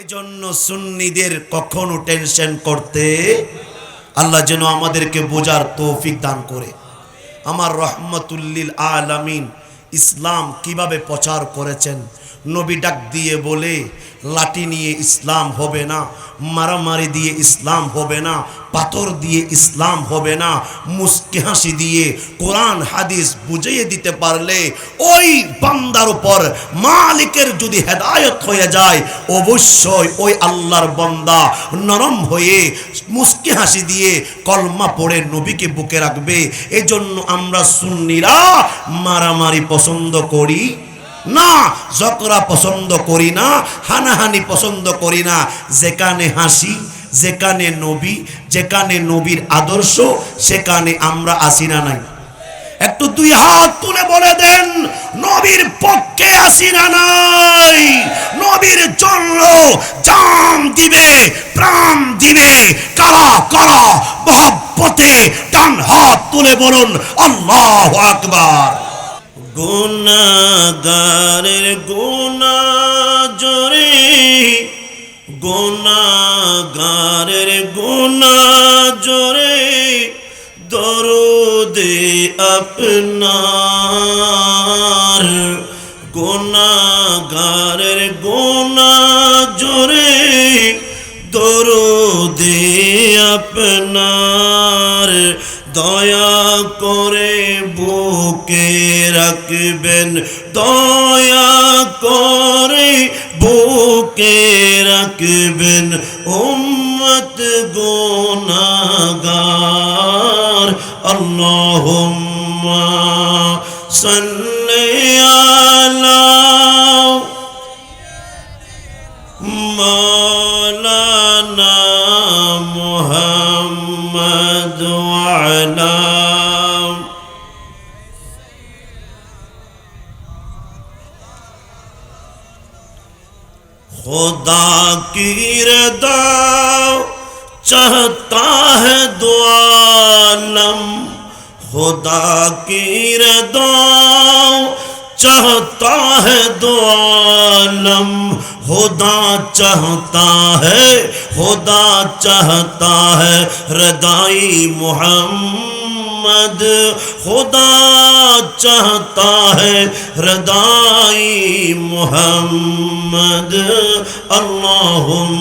এজন্য সুন্নিদের কখনো টেনশন করতে আল্লাহ যেন আমাদেরকে বোঝার তৌফিক দান করে। আমার রহমতুল্লিল আলামিন ইসলাম কীভাবে প্রচার করেছেন নবী ডাক দিয়ে বলে, লাঠি নিয়ে ইসলাম হবে না, মারামারি দিয়ে ইসলাম হবে না, পাথর দিয়ে ইসলাম হবে না, মুস্কি হাসি দিয়ে কোরআন, হাদিস বুঝিয়ে দিতে পারলে ওই বান্দার উপর মালিকের যদি হেদায়ত হয়ে যায়, অবশ্যই ওই আল্লাহর বান্দা নরম হয়ে মুস্কি হাসি দিয়ে কলমা পড়ে নবীকে বুকে রাখবে। এজন্য আমরা সুন্নিরা মারামারি পছন্দ করি। না জকরা পছন্দ করি না, হানাহানি পছন্দ করি না, যেখানে হাসি, যেখানে নবী, যেখানে নবীর আদর্শ, সেখানে আমরা আসি না নাই। একটু দুই হাত তুলে বলে দেন, নবীর পক্ষে আসি না নাই। নবীর জন্য জান দিবে, প্রাণ দিবে, কারা কারা, মহব্বতে ডান হাত তুলে বলুন, আল্লাহ আকবার। গুনাগারের গুনা জোরে গুনাগারের গুনা জোরে দরদে আপনার। গুনাগারের গুনা জোরে দরদে আপনার। দয়া করে বুকে রাখবেন দয়া করে বুকে রাখবেন। উম্মত গোনাগার আল্লাহুম্মা সাল্লি खुदा की रदा चाहता है दुआलम खुदा की रदा चाहता है दुआलम खुदा चाहता है, खुदा चाहता है, रदाई मोहम्मद। محمد خدا چاہتا ہے ردائی محمد اللہم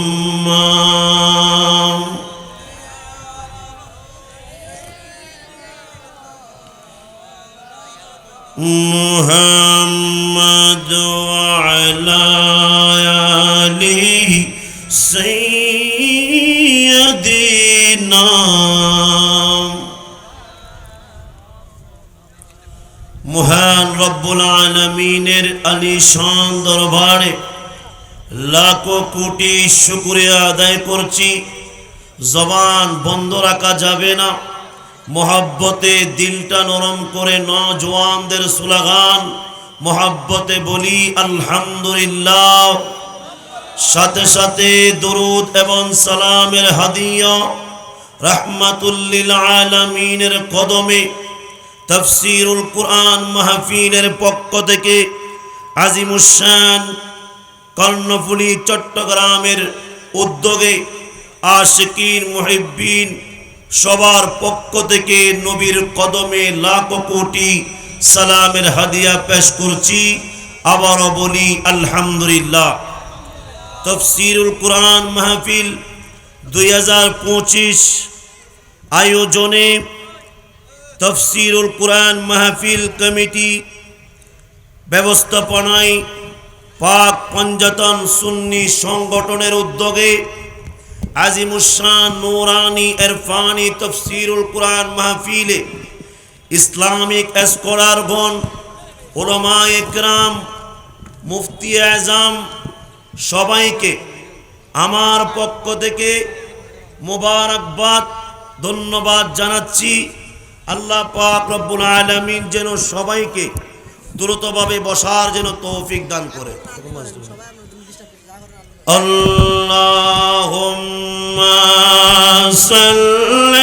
محمد আলিশান দরবারে লাখো কোটি শুকুরিয়া আদায় করছি। জবান বন্ধ রাখা যাবে না। মোহাব্বতে দিলটা নরম করে নজওয়ানদের সুলাগান। মোহাব্বতে বলি, আলহামদুলিল্লাহ। সাথে সাথে দরুদ এবং সালামের হাদিয়া রাহমাতুল্লিল আলামিনের কদমে তফসিরুল কুরআন মাহফিলের পক্ষ থেকে আজিমুসান কর্ণফুলি চট্টগ্রামের উদ্যোগে আশিকিন মুহিব্বিন সবার পক্ষ থেকে নবীর কদমে লাখ কোটি সালামের হাদিয়া পেশ করছি। আবারও বলি, আলহামদুলিল্লাহ। তফসিরুল কোরআন মাহফিল দুই হাজার পঁচিশ আয়োজনে তফসিরুল কোরআন মাহফিল কমিটি ব্যবস্থাপনায় পাক পঞ্জাতন সুন্নি সংগঠনের উদ্যোগে আজিমুসান নোরানি এরফানি তফসিরুল কোরআন মাহফিলে ইসলামিক স্কলারগণ ওলমা একরাম মুফতি আজম সবাইকে আমার পক্ষ থেকে মোবারকবাদ, ধন্যবাদ জানাচ্ছি। আল্লাহ পাক রব্বুল আলমিন যেন সবাইকে দ্রুতভাবে বসার যেন তৌফিক দান করে اللهم صل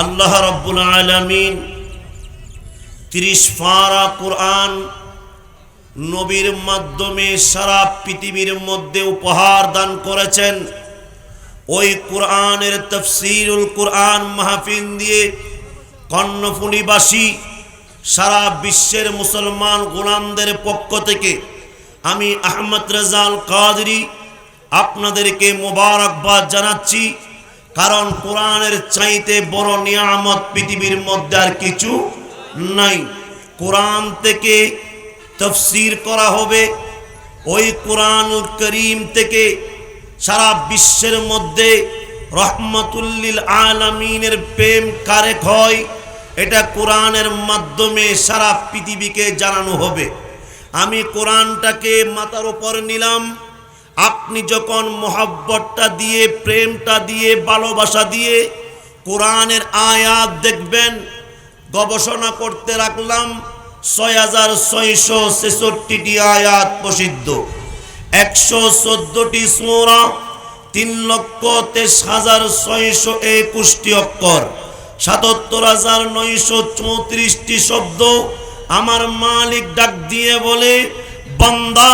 আল্লাহ রব্বুল আলামিন তিরিশ ফারা কোরআন নবীর মাধ্যমে সারা পৃথিবীর মধ্যে উপহার দান করেছেন। ওই কোরআনের তফসিরুল কোরআন মাহফিল দিয়ে কর্ণফুলিবাসী, সারা বিশ্বের মুসলমান গোলামদের পক্ষ থেকে আমি আহমদ রেজাল কাদরি আপনাদেরকে মোবারকবাদ জানাচ্ছি। কারণ কোরআনের চাইতে বড় নিয়ামত পৃথিবীর মধ্যে আর কিছু নাই। কোরআন থেকে তফসির করা হবে, ওই কোরআনুল করিম থেকে সারা বিশ্বের মধ্যে রহমতুল্লিল আলমিনের প্রেম কারেক হয়, এটা কোরআনের মাধ্যমে সারা পৃথিবীকে জানানো হবে। আমি কোরআনটাকে মাথার ওপর নিলাম আপনি যখন মোহাব্বতটা দিয়ে, প্রেমটা দিয়ে, ভালোবাসা দিয়ে কোরআনের আয়াত দেখবেন, গবেষণা করতে রাখলাম ছয় হাজার ছয়শো ছেষট্টিটি আয়াত প্রসিদ্ধ। একশো চোদ্দটি সোরা, তিন লক্ষ তেইশ হাজার ছয়শো একুশটি অক্ষর, সাতাত্তর হাজার নয়শো চৌত্রিশটি শব্দ। আমার মালিক ডাক দিয়ে বলে, বান্দা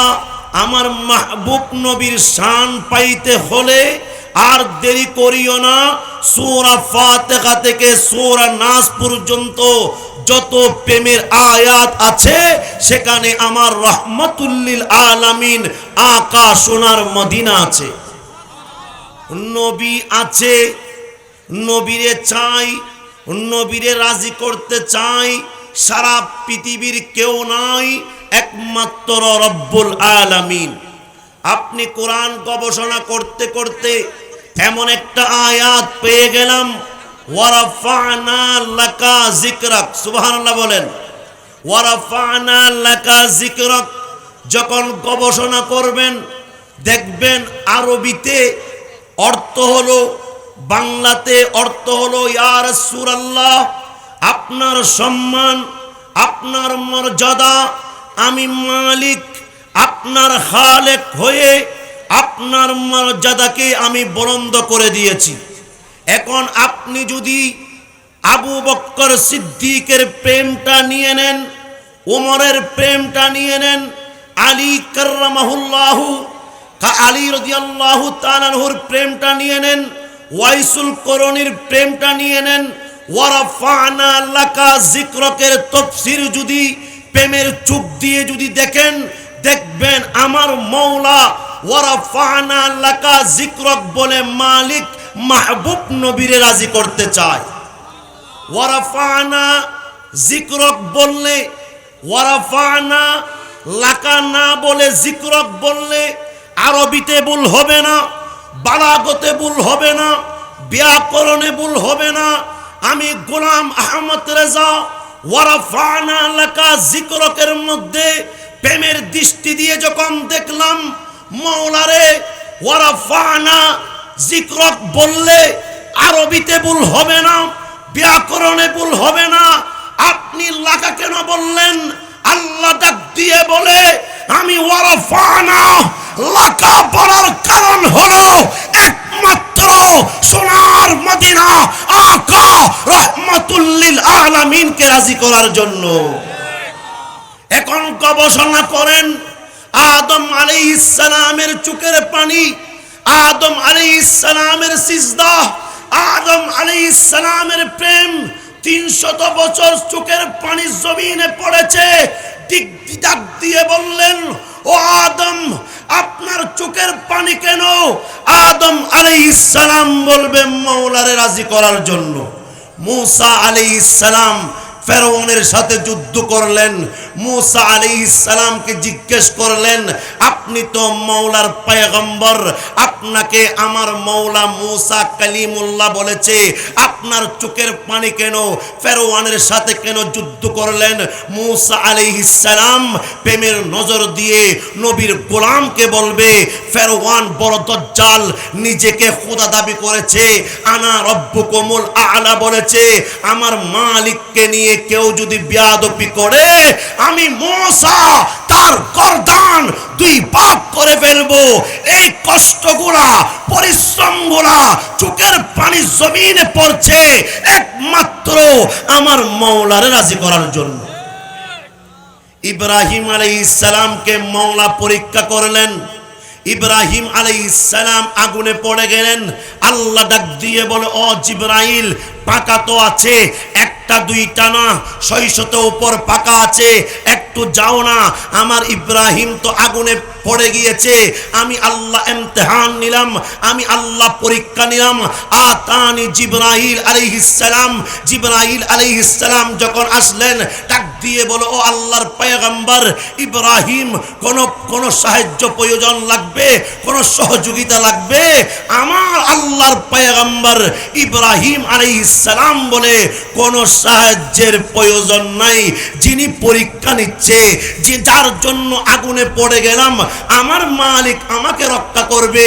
আমার মাহবুব নবীর শান পাইতে হলে আর দেরি করিও না। সূরা ফাতিহা থেকে সূরা নাস পর্যন্ত যত প্রেমের আয়াত আছে, সেখানে আমার রহমতুল্লিল আলামিন আকা সোনার মদিনা আছে। নবী আছে, নবীরে চাই, নবীরে রাজি করতে চাই, সারা পৃথিবীর কেউ নাই একমাত্র রব্বুল আলামিন। আপনি কোরআন গবেষণা করতে করতে এমন একটা আয়াত পেয়ে গেলাম, ওয়ারাফানা লাকা জিকরাক সুবহানাল্লাহ বলেন। ওয়ারাফানা লাকা জিকরাক যখন গবেষণা করবেন, দেখবেন আরবিতে অর্থ হলো, বাংলাতে অর্থ হলো, ইয়া রাসূলুল্লাহ, আপনার সম্মান, আপনার মর্যাদা আমি মালিক, আপনার খালেক হয়ে আপনার মর্যাদাকে আমি বরন্দ করে দিয়েছি। এখন আপনি যদি আবু বক্কর সিদ্দিকের প্রেমটা নিয়ে নেন ওমরের প্রেমটা নিয়ে নেন, আলী কার্রামাহুল্লাহু আলী রদিয়াল্লাহু তাআলাহুর প্রেমটা নিয়ে নেন, ওয়াইসুল করণীর প্রেমটা নিয়ে নেন ওয়ারাফানা লাকা জিক্রকের তফসির যদি প্রেমের চুপ দিয়ে যদি দেখেন, দেখবেন আমার মৌলা ওয়ারাফানা লাকা জিক্রক বলে মালিক মাহবুব নবীরে রাজি করতে চায়। ওয়ারাফানা জিক্রক বললে ওয়ারাফানা লাকা না বলে জিক্রক বললে, আরবিতে ভুল হবে না, বালাগতে ভুল হবে না, ব্যাকরণে ভুল হবে না, আমি গোলাম আহমদ রেজা ওয়ারাফানা লাকা জিক্রকের মধ্যে প্রেমের দৃষ্টি দিয়ে যখন দেখলাম মৌলারে ওয়ারাফানা জিক্রক বললে, আরবিতে ভুল হবে না, ব্যাকরণে ভুল হবে না, আপনি লাকা কেন বললেন? আল্লাহ ডাক দিয়ে বলে, আমি ওয়ারাফানা বলার কারণ হলো একমাত্র সোনার মদিনা আকা রহমাতুল্লিল আলামিনকে রাজি করার জন্য। এখন গবেষণা করেন, আদম আলাইহিস সালামের চোখের পানি, আদম আলাইহিস সালামের সিজদা, আদম আলাইহিস সালামের প্রেম তিনশত বছর চোখের পানি জমিনে পড়েছে। দিক দিয়ে বললেন, ও আদম আপনার চোখের পানি কেন আদম আলী ইসালাম বলবে, মৌলারে রাজি করার জন্য। মুসা আলী সালাম ফেরাউনের সাথে যুদ্ধ করলেন, মুসা আলাইহিস সালামকে জিজ্ঞেস করলেন, আপনি তো মৌলার পয়গম্বর, আপনাকে আমার মৌলা মুসা কালিমুল্লাহ বলেছে, আপনার চোখের পানি কেন ফেরোয়ানের সাথে কেন যুদ্ধ করলেন? মুসা আলাইহিস সালাম প্রেমের নজর দিয়ে নবীর গোলামকে বলবে ফেরোয়ান বড় দজ্জাল, নিজেকে খোদা দাবি করেছে, আনা রব্বুকুমুল আলা বলেছে, আমার মালিককে নিয়ে কেউ যদি বিয়াদপি করে, আমি মুসা তার গর্দান দুই ভাগ করে ফেলব। এই কষ্টগুলা, পরিশ্রমগুলা চোখের পানি জমিনে পড়ছে একমাত্র আমার মৌলারে রাজি করার জন্য। ইব্রাহিম আলাইসালামকে মৌলা পরীক্ষা করলেন। ইব্রাহিম আলাইসালাম আগুনে পড়ে গেলেন। আল্লাহ ডাক দিয়ে বলে, ও জিব্রাইল, পাকা তো আছে একটা দুইটা না ছয়শত উপর পাকা আছে একটু যাও না। আমার ইব্রাহিম তো আগুনে পড়ে গিয়েছে। আমি আল্লাহ এমতেহান নিলাম, আমি আল্লাহ পরীক্ষা নিলাম। আতানি জিব্রাহিল আলাইহিসসালাম জিব্রাহিল আলাইহিসসালাম যখন আসলেন, ডাক দিয়ে বলো, ও আল্লাহর পয়গম্বর, ইব্রাহিম, কোন কোন সাহায্য প্রয়োজন লাগবে? কোন সহযোগিতা লাগবে? আমার আল্লাহর পয়গম্বর ইব্রাহিম আলাইহিসসালাম বলে, কোন সাহায্যের প্রয়োজন নাই। যিনি পরীক্ষা নিচ্ছে, যে যার জন্য আগুনে পড়ে গেলাম আমার মালিক আমাকে রক্ষা করবে।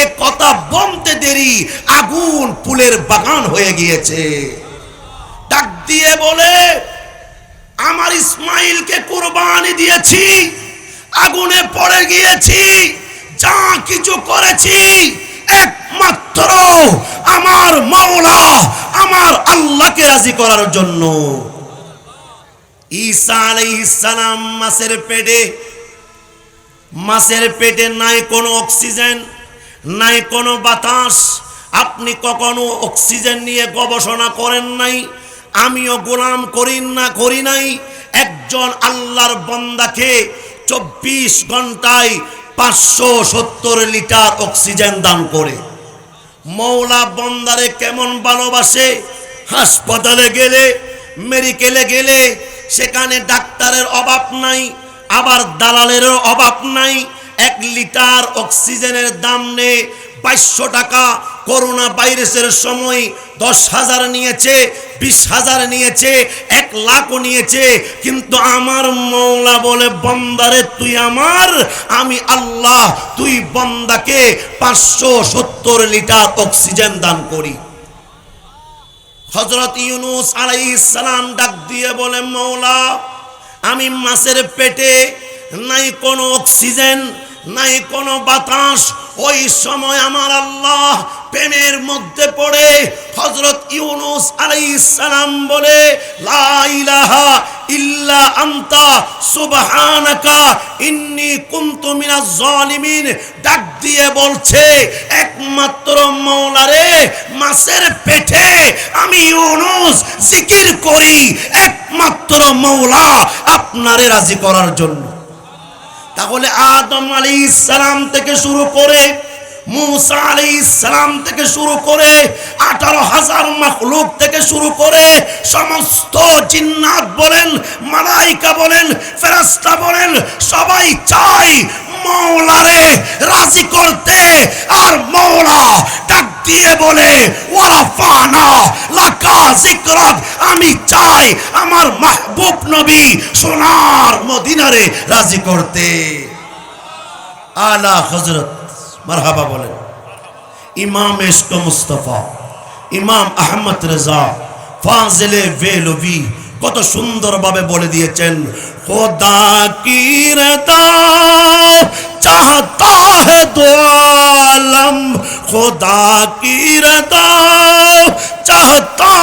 এ কথা বলতে দেরি, আগুন ফুলের বাগান হয়ে গিয়েছে। ডাক দিয়ে বলে, আমার ইসমাইলকে কোরবানি দিয়েছি, আগুনে পড়ে গিয়েছি, যা কিছু করেছি, একমাত্র আমার মাওলা, আমার আল্লাহকে রাজি করার জন্য। ঈসা আলাইহিস সালাম মাসের পেটে মাছের পেটে নাই কোনো অক্সিজেন, নাই কোনো বাতাস। আপনি কখনো অক্সিজেন নিয়ে গবেষণা করেন নাই? আমিও গোলাম করি না করি নাই? একজন আল্লাহর বন্দাকে চব্বিশ ঘন্টায় পাঁচশো সত্তর লিটার অক্সিজেন দান করে। মৌলা বন্দারে কেমন ভালোবাসে? হাসপাতালে গেলে, মেডিকেলে গেলে, সেখানে ডাক্তারের অভাব নাই। আবার দালালেরও অভাব নাই। এক লিটার অক্সিজেনের দাম নেই। বাইশশো টাকা করোনা ভাইরাসের সময় দশ হাজার নিয়েছে, বিশ হাজার নিয়েছে, এক লাখও নিয়েছে। কিন্তু আমার মৌলা বলে বন্দারে তুই আমার? আমি আল্লাহ, তুই বন্দাকে পাঁচশো সত্তর লিটার অক্সিজেন দান করি। হজরত ইউনুস আলাই সালাম ডাক দিয়ে বলে মৌলা আমি মাছের পেটে নাই কোনো অক্সিজেন নাই কোনো বাতাস। ওই সময় আমার আল্লাহ প্রেমের মধ্যে পড়ে হজরত ইউনুস আলাইহিস সালাম বলে, লা ইলাহা ইল্লা আনতা, সুবহানাকা ইন্নী কুনতু মিনাজ জালিমিন। ডাক দিয়ে বলছে, একমাত্র মৌলারে মাছের পেটে আমি ইউনুস জিকির করি, একমাত্র মৌলা আপনারে রাজি করার জন্য। তাহলে আদম আলী ইসলাম থেকে শুরু করে মুসা আলী সালাম থেকে শুরু করে আঠারো হাজার মখলুক থেকে শুরু করে সমস্ত জিন্নাত বলেন, মালাইকা বলেন ফেরাস্তা বলেন, সবাই চাই মৌলারে রাজি করতে। আর মৌলা ডাক দিয়ে বলে ওরা ফানা লাকা জিকরাত আমি চাই আমার মাহবুব নবী সোনার মদিনারে রাজি করতে। আলা হজরত মারহাবা বলেন। ইমাম এসক মুস্তফা, ইমাম আহমদ রেজা, ফাজেলে ভেলভি কত সুন্দরভাবে বলে দিয়েছেন, খোদা কি চাহতা খোদা কি রেদা চাহতা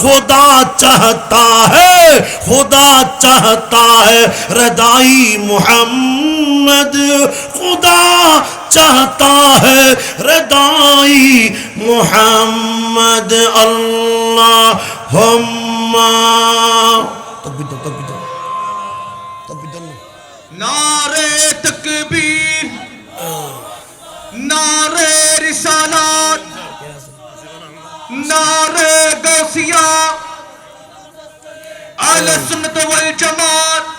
খোদা চাহতা হে, খোদা চাহতা হদাই রদাই محمد خدا چاہتا ہے ردائی محمد اللہ تکبیر تکبیر تکبیر نعرے تکبیر نعرے رسالات نعرے گوسیہ اہل سنت والجماعت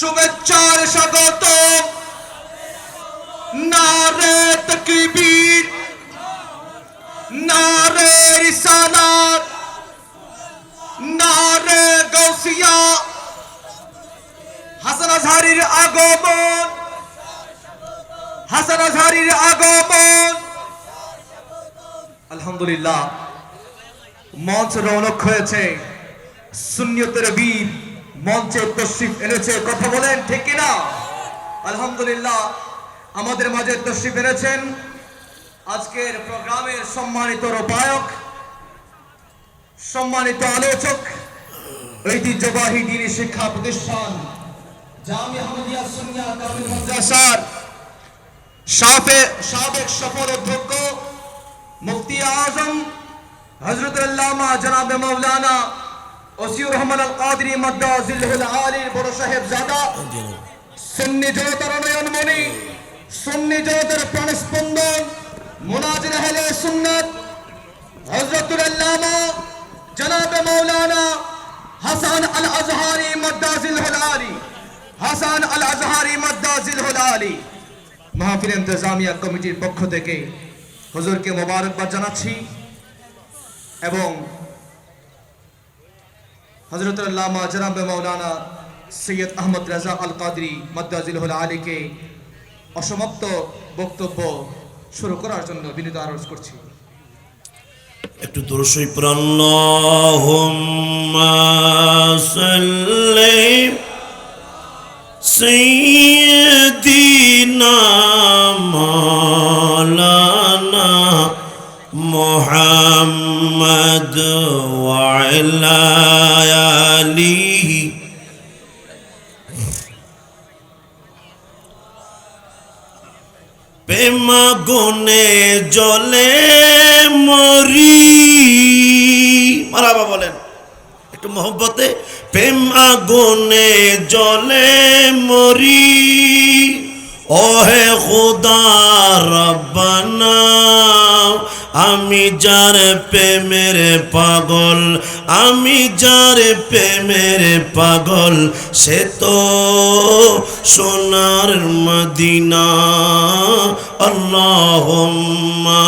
শুভেচ্ছার স্বাগত। নারে তকবীর। নারে রিসালাত। নারে গৌসিয়া হাসান আজহারির আগমন। হাসান আজহারির আগমন। আলহামদুলিল্লাহ, মঞ্চ রৌনক হয়েছে। সুন্নিয়তের বীর মঞ্চে তশরিফ এনেছে। কথা বলেন, ঠিক কিনা? আলহামদুলিল্লাহ, আমাদের মাঝে তশরিফ এনেছেন আজকের প্রোগ্রামের সম্মানিত রূপায়ক, সম্মানিত আলোচক, ঐতিহ্যবাহী দিনী শিক্ষা প্রতিষ্ঠান সাবেক সফল অধ্যক্ষ মুফতি আজম হজরত জনাব মৌলানা ওসিউর রহমান আল কাদরি মদ্দা জিল্লুল আলীর বড় সাহেব জাদা সুন্নি জনতার নয়নমণি সুন্নি জনতার প্রাণস্পন্দন, মুনাজির আহলে সুন্নাত হজরতুল আল্লামা জনাব মৌলানা হাসান আল আজহারি মদ্দা জিল্লুল আলী, হাসান আল আজহারি মদ্দা জিল্লুল আলী। মাহফিল ইন্তজামিয়া কমিটির পক্ষ থেকে হুজুরকে মোবারকবাদ জানাচ্ছি এবং হজরত আল্লামা জনাব মৌলানা সৈয়দ আহমদ রাজা আল কাদরি মদ্দাজিল আলীকে অসমাপ্ত বক্তব্য শুরু করার জন্য বিনীত আরজ করছি। একটু দর্শই সাল্লি সাইয়্যিদিনা মাওলানা ওয়া আলা আলিহি প্রেমা গুনে জলে মরি। মারাবা বলেন। একটু মোহব্বতে। প্রেম আগুনে জলে মরি। ওহে খুদা, রব্বানা, আমি যার প্রেমের পাগল, আমি যার প্রেমের পাগল, সে তো সোনার মদিনা। আল্লাহুম্মা।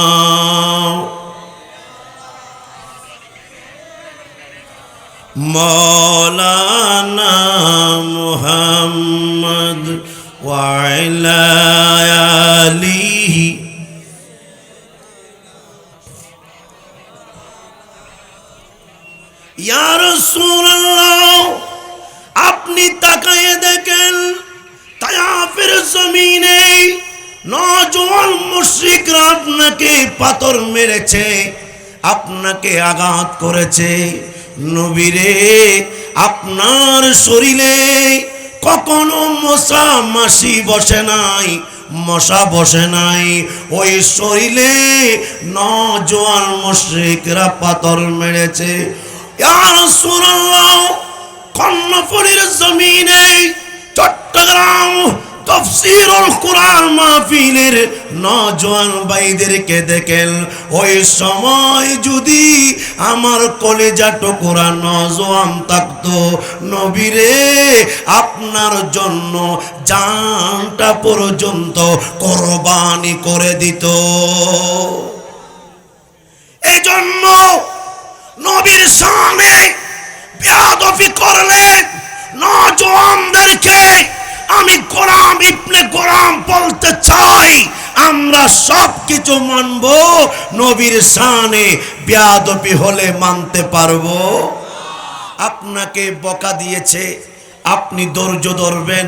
মৌলানা মুহাম্মদ ওয়াইলা আলিহি ইয়া রাসূলুল্লাহ আপনি তাকায়ে দেখেন তায়াফের জমিনে নজওয়ান মুশরিকরা আপনাকে পাথর মেরেছে, আপনাকে আঘাত করেছে। নবীরে, আপনার শরীরে কখনো মশা মাসি বসে নাই, মশা বসে নাই। ওই শরীরে ন জোয়ান মশ্রিকরা পাথর মেরেছে। কর্ণফুলীর জমিনে চট্টগ্রাম তফসিরুল কোরআন মাহফিলের নজওয়ান ভাইদেরকে ওই সময় যদি আমার কলেজা টুকুরা আপনার জন্য জানটা পর্যন্ত কোরবানি করে দিত। এজন্য নবীর সামনে বেয়াদফি করলে নজওয়ানদেরকে আমি গোরাম ইবনে গোরাম বলতে চাই, আমরা সব কিছু মানব, নবীর সানে বিয়াদবি হলে মানতে পারব। আপনাকে বকা দিয়েছে, আপনি ধৈর্য ধরবেন,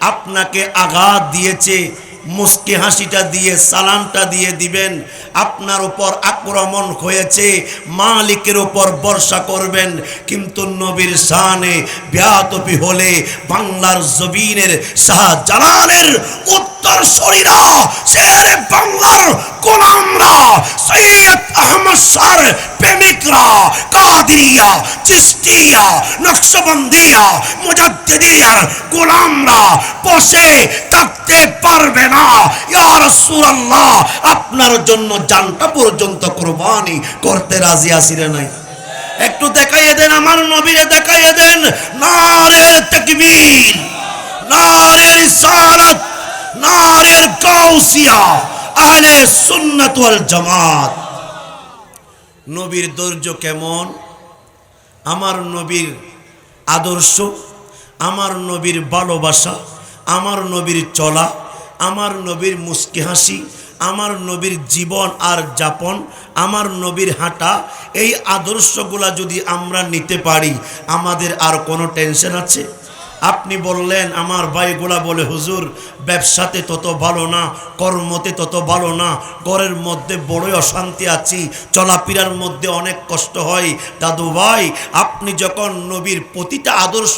আপনাকে আঘাত দিয়েছে মুস্কি হাসিটা দিয়ে, সালামটা দিয়ে দিবেন। আপনার উপর আক্রমণ হয়েছে, মালিকের উপর বর্ষা করবেন। কিন্তু নবীর শানে ব্যাতপি হলে বাংলার জবিনের শাহজালালের উত্তর শরীরা, শেরে বাংলার গোলামরা, সৈয়দ আহমদ শাহর প্রেমিকরা চিস্তিয়া, নকশবন্দিয়া, মুজাদ্দিদিয়ার গোলামরা থাকতে পারবে না। আপনার জন্য জানটা পর্যন্ত কুরবানি করতে রাজি আছি রে নাই? একটু দেখাইয়ে দেন আমার নবীরে, দেখাইয়ে দেন। নারে তাকবীর নারে রিসালাত নারে গাউসিয়া, আহলে সুন্নাত জামাত। নবীর ধৈর্য কেমন? আমার নবীর আদর্শ, আমার নবীর ভালোবাসা, আমার নবীর চলা, আমার নবীর মুস্কি হাসি, আমার নবীর জীবন আর যাপন, আমার নবীর হাঁটা, এই আদর্শগুলা যদি আমরা নিতে পারি, আমাদের আর কোনো টেনশন আছে? আপনি বললেন, আমার ভাইগুলা বলে, হুজুর, ব্যবসাতে তত ভালো না, কর্মতে তত ভালো না, ঘরের মধ্যে বড়ই অশান্তি আছি, চলাফেরার মধ্যে অনেক কষ্ট হয়। দাদু ভাই, আপনি যখন নবীর প্রতিটা আদর্শ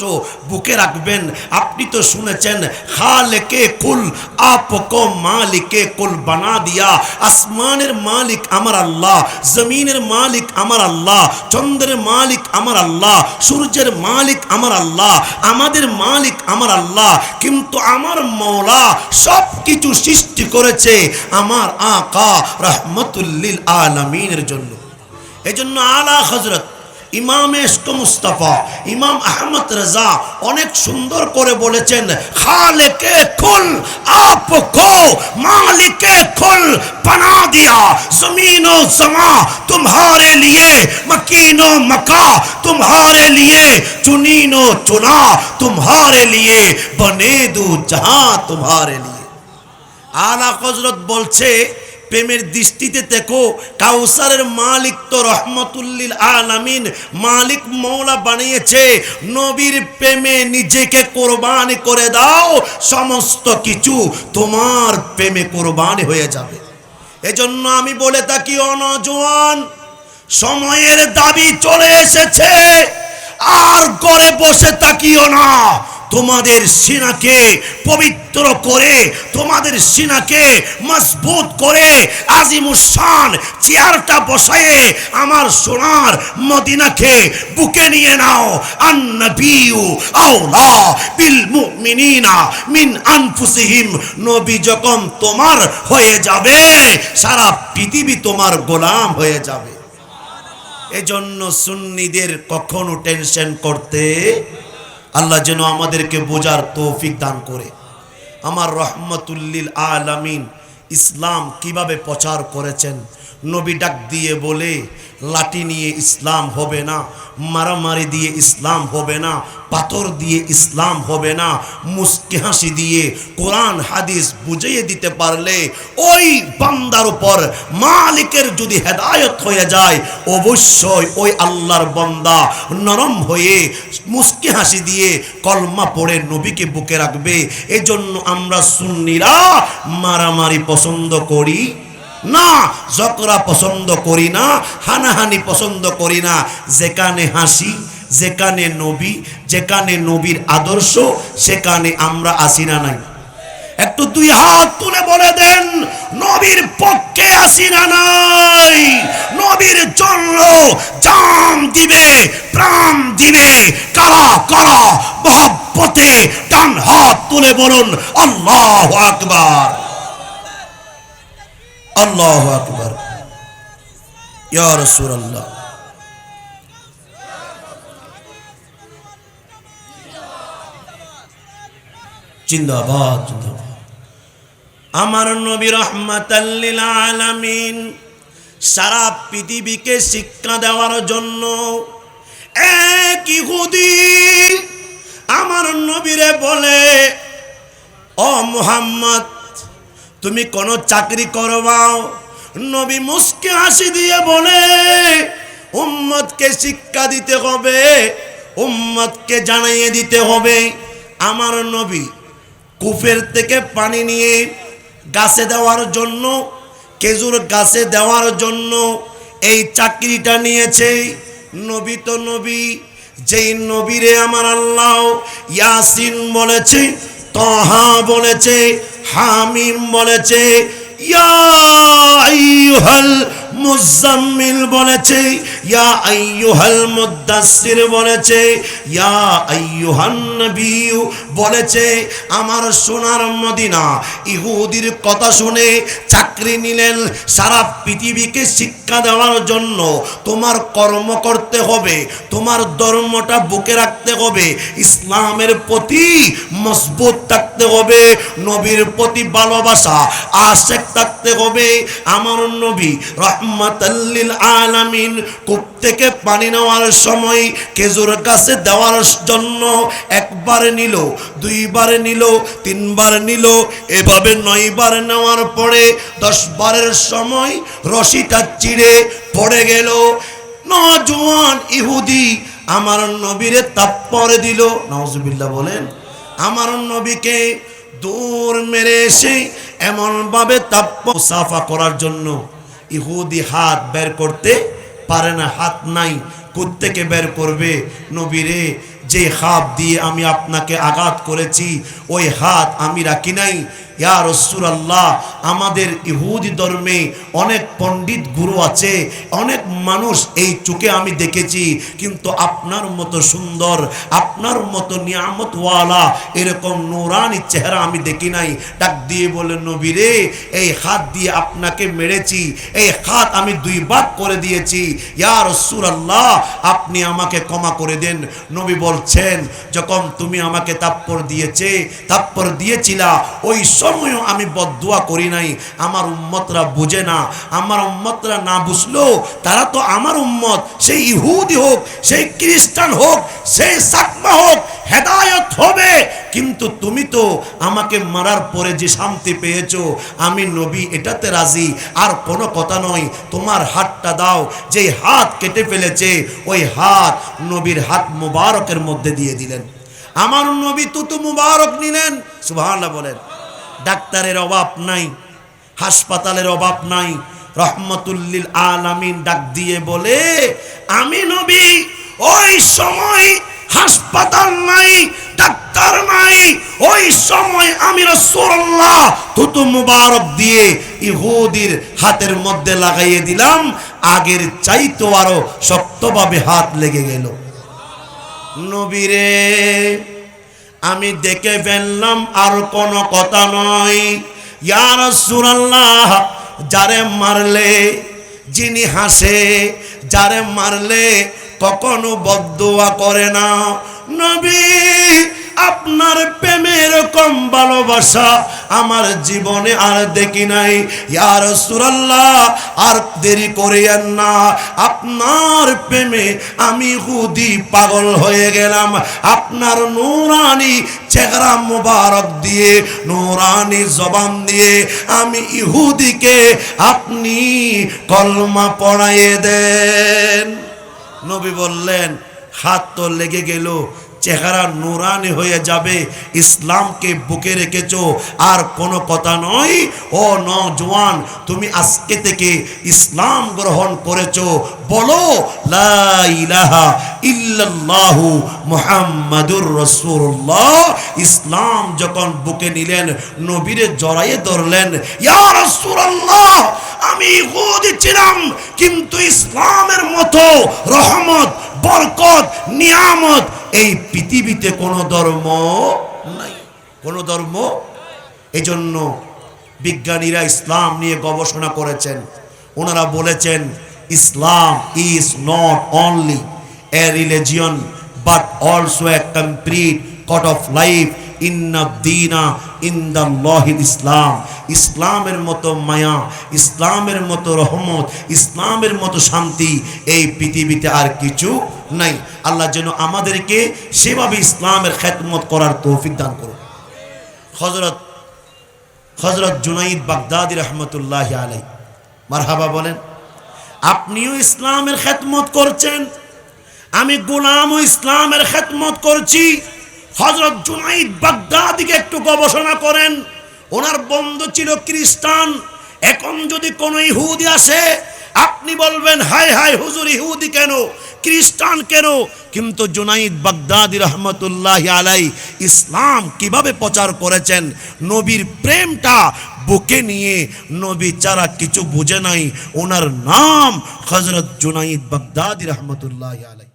বুকে রাখবেন, আপনি তো শুনেছেন, খালেকে কুল আপকো মালিকে কুল বানা দিয়া, আসমানের মালিক আমার আল্লাহ, জমিনের মালিক আমার আল্লাহ, চন্দ্রের মালিক আমার আল্লাহ, সূর্যের মালিক আমার আল্লাহ, আমাদের মালিক আমার আল্লাহ, কিন্তু আমার মৌলা সব কিছু সৃষ্টি করেছে আমার আকা রহমতুল্লিল আলমিনের জন্য। এজন্য আলা হজরত ইমাম এশক মুস্তাফা ইমাম আহমদ রাজা অনেক সুন্দর করে বলেছেন খালেকে খুল আপ কো মালিকে খুল बना दिया जमीन व समा तुम्हारे लिए मकीन व मका तुम्हारे लिए चुनीन व चुना तुम्हारे लिए बने दू जहां तुम्हारे लिए আলা হজরত বলছে প্রেমের দৃষ্টিতে দেখো, কাউসারের মালিক তো রহমতুল্লিল আলামিন। মালিক মৌলা বানিয়েছে, নবীর প্রেমে নিজেকে কোরবানি করে দাও, সমস্ত কিছু তোমার প্রেমে কোরবানি হয়ে যাবে। এজন্য আমি বলে থাকি অনজওয়ান সময়ের দাবি চলে এসেছে, আর করে বসে তাকিও না। তোমাদের সিনাকে পবিত্র করে, তোমাদের সিনাকে মজবুত করে আজিমুসান চেয়ারটা বসায়ে আমার সোনার মদিনাকে বুকে নিয়ে নাও। আন্নবিউ আওলা বিল মুমিনিনা মিন আনফুসিহিম। নবী যখন তোমার হয়ে যাবে, সারা পৃথিবী তোমার গোলাম হয়ে যাবে। এজন্য সুন্নিদের কখনো টেনশন করতে আল্লাহ যেন আমাদেরকে বোঝার তৌফিক দান করে। আমার রহমতুল্লিল আলামিন ইসলাম কীভাবে প্রচার করেছেন নবী ডাক দিয়ে বলে, লাঠি নিয়ে ইসলাম হবে না, মারামারি দিয়ে ইসলাম হবে না, পাথর দিয়ে ইসলাম হবে না, মুস্কি হাসি দিয়ে কোরআন, হাদিস বুঝিয়ে দিতে পারলে ওই বান্দার উপর মালিকের যদি হেদায়ত হয়ে যায়, অবশ্যই ওই আল্লাহর বান্দা নরম হয়ে মুস্কি হাসি দিয়ে কলমা পড়ে নবীকে বুকে রাখবে। এজন্য আমরা সুন্নিরা মারামারি পছন্দ করি। না জকরা পছন্দ করি না, হানাহানি পছন্দ করি না, যেখানে হাসি, যেখানে নবী, যেখানে নবীর আদর্শ, সেখানে আমরা আসি না নাই। একটু দুই হাত তুলে বলে দেন, নবীর পক্ষে আসি না নাই। নবীর জন্য জাম দিবে, প্রাণ দিবে, কারা কারা, মহাব্বতে ডান হাত তুলে বলুন, আল্লাহ আকবার। আল্লাহ আকবার। ইয়া রাসূলুল্লাহ। জিন্দাবাদ জিন্দাবাদ। আমার নবী রহমাতাল্লিল আলামিন সারা পৃথিবীকে শিক্ষা দেওয়ার জন্য এক ইহুদি আমার নবীরে বলে, ও মুহাম্মদ তুমি কোনো চাকরি করবাও নবী মুসকে হাসি দিয়ে বলে, উম্মতকে শিক্ষা দিতে হবে, উম্মতকে জানাইয়ে দিতে হবে। আমার নবী কুফের থেকে পানি নিয়ে গাছে দেওয়ার জন্য, খেজুর গাছে দেওয়ার জন্য এই চাকরিটা নিয়েছে। নবী তো নবী, যেই নবীরে আমার আল্লাহ ইয়াসিন বলেছে তহা বলেছে হামিম বলেছে মুজাম্মিল বলেছে, ইয়া আইয়ুহাল মুদাসসির বলেছে, ইয়া আইয়ুহান নবিয়্যু বলেছে, আমার সোনার মদিনা ইহুদির কথা শুনে চাকরি নিলেন, সারা পৃথিবীকে শিক্ষা দেওয়ার জন্য তোমার কর্ম করতে হবে, তোমার ধর্মটা বুকে রাখতে হবে, ইসলামের প্রতি মজবুত থাকতে হবে, নবীর প্রতি ভালোবাসা আশেক থাকতে হবে। আমার নবী রহমাতাল্লিল আলামিন, কূপ থেকে পানি নেওয়ার সময় খেজুর গাছে দেওয়ার জন্য একবার নিল, দুইবার নিল, তিনবার নিল, এভাবে নয়বার নেওয়ার পরে দশ বারের সময় রশিটা চিড়ে পড়ে গেল। নজওয়ান ইহুদি আমার নবীরে তাপ্পরে দিল। নওয়াজুবিল্লাহ বলেন, আমার নবীকে দূর মেরে এসে এমনভাবে তাপ্প সাফা করার জন্য ইহুদি হাত বের করতে পারে না, হাত নাই থেকে বের করবে? নবীরে যে হাত দিয়ে আমি আপনাকে আঘাত করেছি, ওই হাত আমি রাখি নাই। ইয়া রসুল আল্লাহ আমাদের ইহুদি ধর্মে অনেক পণ্ডিত গুরু আছে, অনেক মানুষ এই চোখে আমি দেখেছি, কিন্তু আপনার মতো সুন্দর, আপনার মতো নিয়ামতওয়ালা এরকম নোরানি চেহারা আমি দেখি নাই। ডাক দিয়ে বলে নবীরে এই হাত দিয়ে আপনাকে মেরেছি, এই হাত আমি দুই ভাগ করে দিয়েছি। ইয়া রসুল আল্লাহ আপনি আমাকে ক্ষমা করে দেন। নবী বলছেন, যখন তুমি আমাকে তাপ্পর দিয়েছে তাপ্পর দিয়েছিলা, ওই সময়ও আমি বদুয়া করি নাই। আমার উম্মতরা বুঝে না। আমার উম্মতরা না বুঝলো, তারা তো আমার উম্মত। সেই ইহুদি হোক, সেই খ্রিস্টান হোক, সেই সাকমা হোক, হেদায়ত হবে। কিন্তু তুমি তো আমাকে মারার পরে যে শান্তি পেয়েছ, আমি নবী, এটাতে রাজি। আর কোনো কথা নয়, তোমার হাতটা দাও। যে হাত কেটে ফেলেছে, ওই হাত নবীর হাত মুবারকের মধ্যে দিয়ে দিলেন। আমার নবী তুতু মুবারক নিলেন। সুবহানাল্লাহ বলেন। ডাক্তারের অভাব নাই, হাসপাতালের অভাব নাই, রহমতুল্লিল আলামিন ডাক দিয়ে বলে, আমি নবী, ওই সময় হাসপাতাল নাই, ডাক্তার নাই, ওই সময় আমি রসুল্লাহ থুতু মুবারক দিয়ে ইহুদির হাতের মধ্যে লাগাইয়ে দিলাম, আগের চাইতো আরও শক্তভাবে হাত লেগে গেল। নবীরে আমি দেখে ফেললাম আর কোনো কথা নয়। ইয়ার সুরাল্লাহ যারে মারলে যিনি হাসে, যারে মারলে কখনো বদুয়া করে না। নবী আপনার প্রেমের কম ভালোবাসা আমার জীবনে আর দেখি নাই। ইয়ার সুরাল্লাহ আর দেরি করিয়েন না। আপনার প্রেমে আমি হুদি পাগল হয়ে গেলাম। আপনার নুরানি চেহারা মুবারক দিয়ে, নুরানি জবান দিয়ে আমি ইহুদিকে আপনি কলমা পড়াইয়ে দেন। নবী বললেন, হাত তো লেগে গেল চেহারা নুরানি হয়ে যাবে, ইসলামকে বুকে রেখেছ। আর কোনো কথা নয়, ও নজওয়ান তুমি আজকে থেকে ইসলাম গ্রহণ করেছ। বলো, লা ইলাহা ইল্লাল্লাহু মুহাম্মাদুর রাসূলুল্লাহ। ইসলাম যখন বুকে নিলেন, নবীরে জড়াইয়ে ধরলেন, ইয়া আমি ইহুদি ছিলাম, কিন্তু ইসলামের মতো রহমত, বরকত, নিয়ামত এই পৃথিবীতে কোনো ধর্ম নাই। কোনো ধর্ম এজন্য বিজ্ঞানীরা ইসলাম নিয়ে গবেষণা করেছেন। ওনারা বলেছেন, Islam is not only a religion but also a complete code of life ইন্না দিনা ইন দ্য লহিল ইসলাম। ইসলামের মতো মায়া, ইসলামের মতো রহমত, ইসলামের মতো শান্তি এই পৃথিবীতে আর কিছু নাই। আল্লাহ যেন আমাদেরকে সেভাবে ইসলামের খেদমত করার তৌফিক দান করুন। হজরত হজরত জুনাইদ বাগদাদি রহমতুল্লাহ আলাই মারহাবা বলেন, আপনিও ইসলামের খেদমত করছেন, আমি গোলামও ইসলামের খেদমত করছি। হজরত জুনাইদ বাগদাদিকে একটু গবেষণা করেন। ওনার বন্ধু ছিল খ্রিস্টান। এখন যদি কোনো ইহুদি আসে, আপনি বলবেন হাই হাই হুজুর ইহুদি কেন? খ্রিস্টান কেন? কিন্তু জুনাইদ বাগদাদি রহমতুল্লাহ আলাই ইসলাম কীভাবে প্রচার করেছেন? নবীর প্রেমটা বুকে নিয়ে নবী চারা কিছু বুঝে নাই। ওনার নাম হজরত জুনাইদ বাগদাদি রহমতুল্লাহ আলাই